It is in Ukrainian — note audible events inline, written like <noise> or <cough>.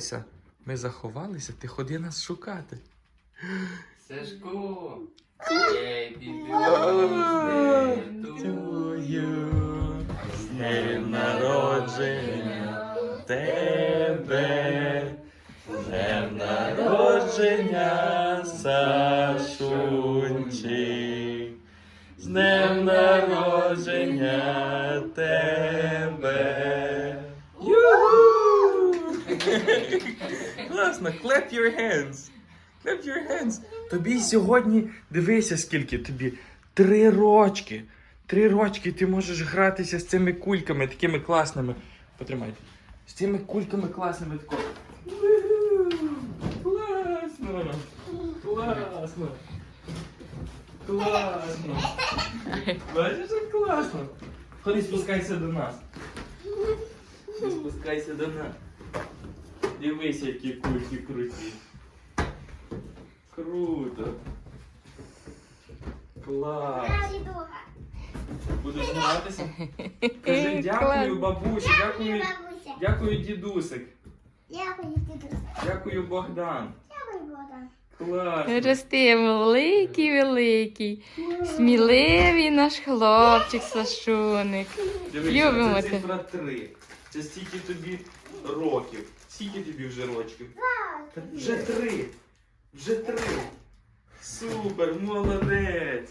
заховайся. Ми заховалися, ти ходи нас шукати. Сашко. Ей, З днем народження тебе, з днем народження, Сашунчик, з днем народження тебе. <laughs> Класно, clap your hands. Clap your hands. Тобі сьогодні, дивися, скільки тобі. Три рочки. Три рочки ти можеш гратися з цими кульками, такими класними. Потримайте. З цими кульками класними тако. Класно! Класно! Класно! Бачиш, як класно? Ходи, спускайся до нас. Спускайся до нас. Дивись, які кульки круті. Круто. Клас. Будеш гратися? <laughs> Кажи дякую, бабусі, дякую, дякую, дідусик. Дякую, дідусик. Дякую, Богдан. Дякую, Богдан. Клас. Рости великий, великий, сміливий наш хлопчик Сашуник. Дивися, Любимо це цифра три. Це стільки тобі років. Скільки тобі вже рочків? Вже три. Вже три. Супер, молодець.